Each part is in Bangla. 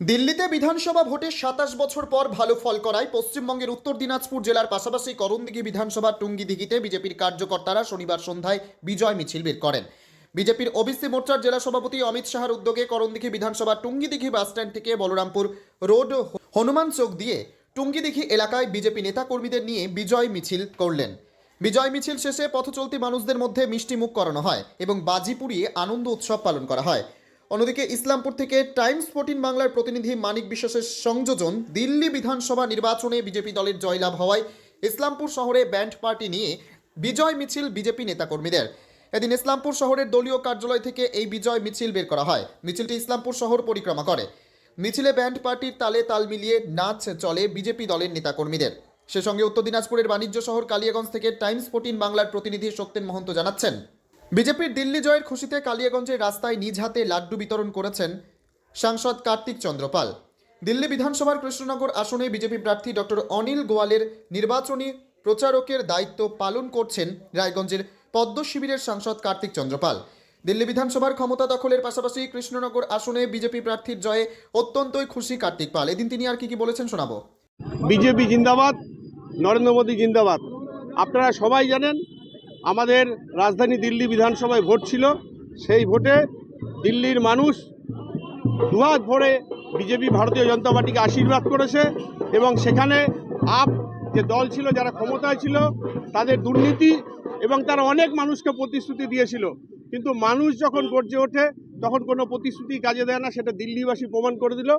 দিল্লিতে বিধানসভা ভোটে সাতাশ বছর পর ভালো ফল করায় পশ্চিমবঙ্গের উত্তর দিনাজপুর জেলার পাশাপাশি করণদিঘি বিধানসভা টুঙ্গিদিঘিতে বিজেপির কার্যকর্তারা শনিবার সন্ধ্যায় বিজয় মিছিল বের করেন। বিজেপির ওবিসি মোর্চার জেলা সভাপতি অমিত শাহর উদ্যোগে করণদিঘি বিধানসভা টুঙ্গিদিঘি বাসস্ট্যান্ড থেকে বলরামপুর রোড হনুমান চৌক দিয়ে টুঙ্গিদিঘি এলাকায় বিজেপি নেতাকর্মীদের নিয়ে বিজয় মিছিল করলেন। বিজয় মিছিল শেষে পথচলতি মানুষদের মধ্যে মিষ্টি মুখ করানো হয় এবং বাজি পুড়িয়ে আনন্দ উৎসব পালন করা হয়। অন্যদিকে ইসলামপুর থেকে টাইমস ফোর্টিন বাংলার প্রতিনিধি মানিক বিশ্বাসের সংযোজন দিল্লি বিধানসভা নির্বাচনে বিজেপি দলের জয়লাভ হওয়ায় ইসলামপুর শহরে ব্যান্ড পার্টি নিয়ে বিজয় মিছিল বিজেপি নেতাকর্মীদের। এদিন ইসলামপুর শহরের দলীয় কার্যালয় থেকে এই বিজয় মিছিল বের করা হয়। মিছিলটি ইসলামপুর শহর পরিক্রমা করে। মিছিলে ব্যান্ড পার্টির তালে তাল মিলিয়ে নাচ চলে বিজেপি দলের নেতাকর্মীদের। সে সঙ্গে উত্তর দিনাজপুরের বাণিজ্য শহর কালিয়াগঞ্জ থেকে টাইমস ফোর্টিন বাংলার প্রতিনিধি সত্যেন মহন্ত জানাচ্ছেন। বিজেপির দিল্লি জয়ের খুশিতে কালিয়াগঞ্জের রাস্তায় নিজ হাতে লাড্ডু বিতরণ করেছেন সাংসদ কার্তিক চন্দ্রপাল। দিল্লি বিধানসভার কৃষ্ণনগর আসনে বিজেপি প্রার্থী ডক্টর অনিল গোয়ালের নির্বাচনী প্রচারকের দায়িত্ব পালন করছেন রায়গঞ্জের পদ্ম শিবিরের সাংসদ কার্তিক চন্দ্রপাল। দিল্লি বিধানসভার ক্ষমতা দখলের পাশাপাশি কৃষ্ণনগর আসনে বিজেপি প্রার্থীর জয়ে অত্যন্তই খুশি কার্তিক পাল। এদিন তিনি আর কি কি বলেছেন শোনাবো। বিজেপি জিন্দাবাদ, নরেন্দ্র মোদী জিন্দাবাদ। আপনারা সবাই জানেন আমাদের রাজধানী দিল্লি বিধানসভায় ভোট ছিল, সেই ভোটে দিল্লির মানুষ দুহাত ভরে বিজেপি, ভারতীয় জনতা পার্টিকে আশীর্বাদ করেছে এবং সেখানে আপ যে দল ছিল, যারা ক্ষমতায় ছিল, তাদের দুর্নীতি এবং তারা অনেক মানুষকে প্রতিশ্রুতি দিয়েছিল। কিন্তু মানুষ যখন গর্জে ওঠে, তখন কোনো প্রতিশ্রুতি কাজে দেয় না, সেটা দিল্লিবাসী প্রমাণ করে দিল।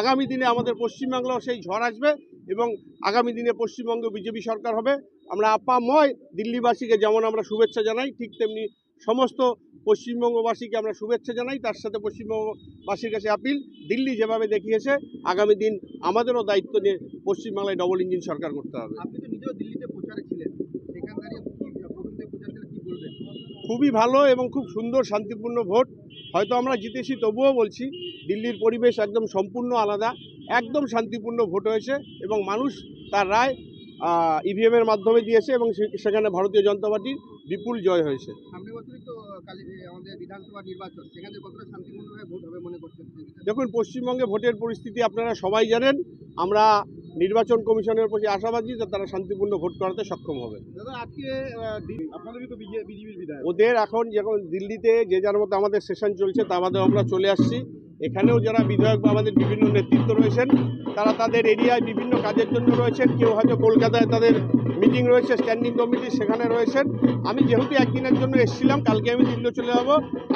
আগামী দিনে আমাদের পশ্চিমবাংলাও সেই ঝড় আসবে এবং আগামী দিনে পশ্চিমবঙ্গ বিজেপি সরকার হবে। আমরা আপাময় দিল্লিবাসীকে যেমন আমরা শুভেচ্ছা জানাই ঠিক তেমনি সমস্ত পশ্চিমবঙ্গবাসীকে আমরা শুভেচ্ছা জানাই। তার সাথে পশ্চিমবঙ্গবাসীর কাছে আপিল। দিল্লি যেভাবে দেখিয়েছে আগামী দিন আমাদেরও দায়িত্ব নিয়ে পশ্চিমবাংলায় ডবল ইঞ্জিন সরকার করতে হবে। খুবই ভালো এবং খুব সুন্দর শান্তিপূর্ণ ভোট। হয়তো আমরা জিতেছি তবুও বলছি দিল্লির পরিবেশ একদম সম্পূর্ণ আলাদা। একদম শান্তিপূর্ণ ভোট হয়েছে এবং মানুষ তার রায় ইভিএমের মাধ্যমে দিয়েছে এবং সে- সেখানে ভারতীয় জনতা পার্টির বিপুল জয় হয়েছে। দেখুন পশ্চিমবঙ্গে ভোটের পরিস্থিতি আপনারা সবাই জানেন আমরা নির্বাচন কমিশনের প্রতি আশাবাদী যে তারা শান্তিপূর্ণ ভোট করাতে সক্ষম হবে। ওদের এখন যখন দিল্লিতে যে যার মতো আমাদের সেশন চলছে তা বাদে আমরা চলে আসছি। এখানেও যারা বিধায়ক বা আমাদের বিভিন্ন নেতৃত্ব রয়েছেন তারা তাদের এরিয়ায় বিভিন্ন কাজের জন্য রয়েছেন। কেউ হয়তো কলকাতায় তাদের মিটিং রয়েছে স্ট্যান্ডিং কমিটি সেখানে রয়েছেন। আমি যেহেতু একদিনের জন্য এসেছিলাম কালকে আমি দিল্লি চলে যাব।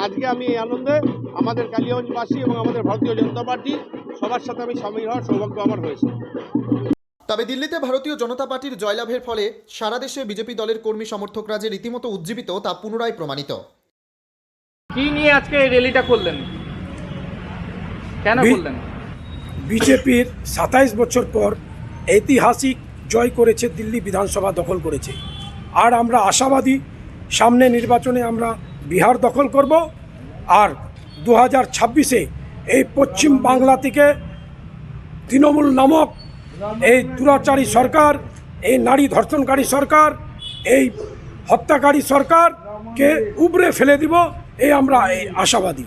আজকে আমি এই আনন্দে আমাদের কালিয়াগঞ্জবাসী এবং আমাদের ভারতীয় জনতা পার্টি সবার সাথে আমি সামিল হওয়ার সৌভাগ্য আমার হয়েছে। তবে দিল্লিতে ভারতীয় জনতা পার্টির জয়লাভের ফলে সারা দেশে বিজেপি দলের কর্মী সমর্থকরা যে রীতিমতো উজ্জীবিত তা পুনরায় প্রমাণিত। কি নিয়ে আজকে এই র্যালিটা করলেন? কেন বি- করলেন বিজেপির সাতাইশ বছর পর ঐতিহাসিক জয় করেছে দিল্লি বিধানসভা দখল করেছে। আর আমরা আশাবাদী সামনে নির্বাচনে আমরা বিহার দখল করব। আর দু হাজার ছাব্বিশে এই পশ্চিম বাংলা থেকে তৃণমূল নামক এই দুরাচারী সরকার এই নারী ধর্ষণকারী সরকার এই হত্যাকারী সরকারকে উবরে ফেলে দিব এই আমরা এই আশাবাদী।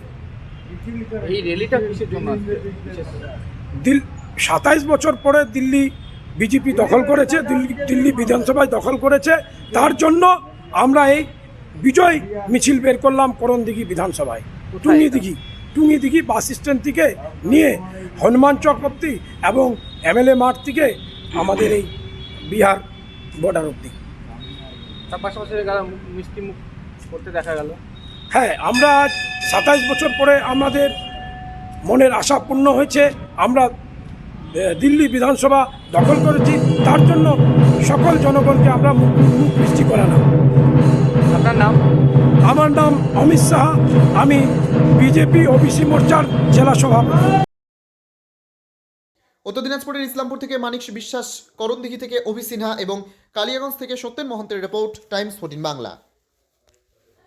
এই র্যালিটা কিসের জন্য দিল সাতাইশ বছর পরে দিল্লি বিজেপি দখল করেছে দিল্লি দিল্লি বিধানসভায় দখল করেছে। তার জন্য আমরা এই বিজয় মিছিল বের করলাম করণদিঘি বিধানসভায়। টুঙ্গিদিঘি টুঙ্গিদিঘি বাস স্ট্যান্ড থেকে নিয়ে হনুমান চক অব্দি এবং এমএলএ মাঠ থেকে আমাদের এই বিহার বর্ডার অব্দি তার পাশাপাশি মিষ্টি মুখ করতে দেখা গেল। হ্যাঁ আমরা আজ সাতাইশ বছর পরে আমাদের মনের আশা পূর্ণ হয়েছে। আমরা দিল্লি বিধানসভা দখল করেছি। তার জন্য সকল জনগণকে আমরা মুখ মুখ মিষ্টি করালাম আপনার নাম? আমার নাম অমিত সাহা। আমি বিজেপি ওবিসি মোর্চার জেলা সভাপতি। উত্তর দিনাজপুরের ইসলামপুর থেকে মানিক বিশ্বাস করণদিঘি থেকে অভি সিনহা এবং কালিয়াগঞ্জ থেকে Satyen মহন্তের report Times fourteen Bangla.